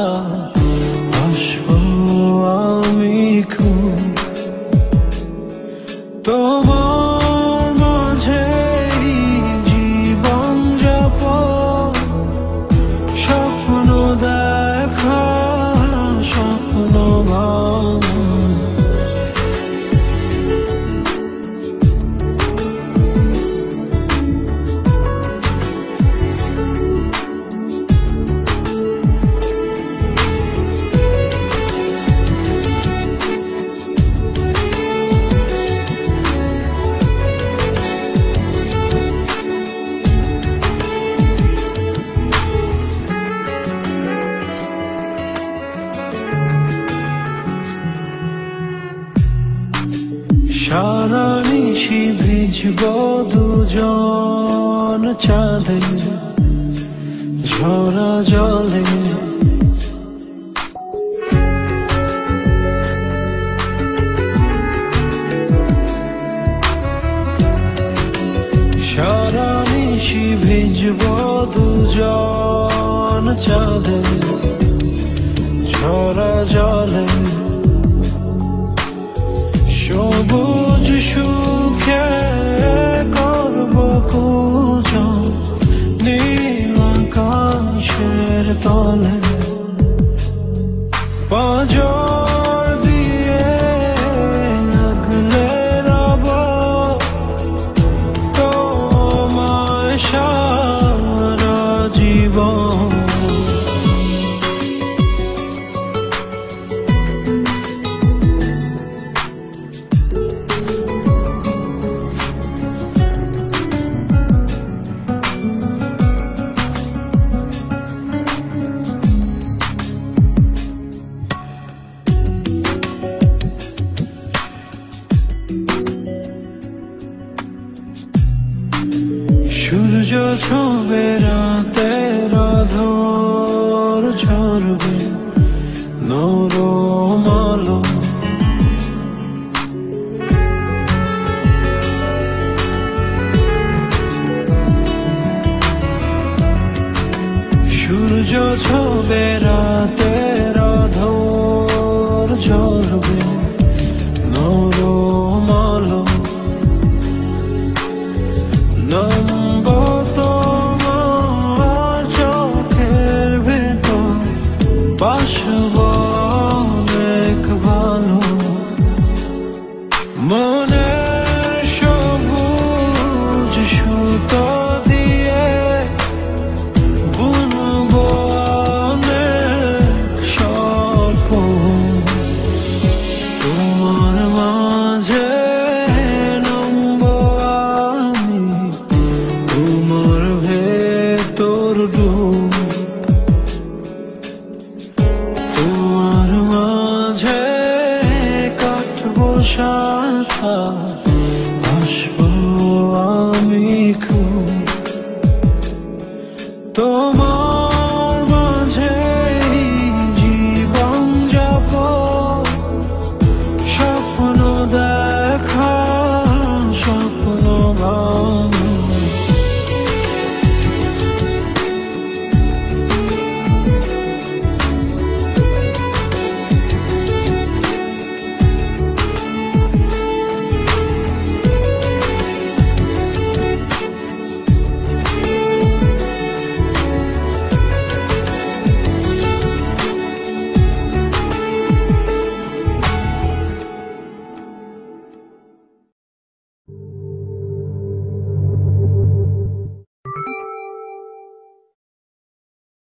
Oh. সারা নিশি ভিজব দুজন চাঁদে ঝরা জলে। সারা নিশি ভিজব দুজন চাঁদে ঝরা জলে। Bonjour. ছোবে রাতের ধর ঝরবে নরম আলো। সূর্য ছোবে রাতের ধর ঝরবে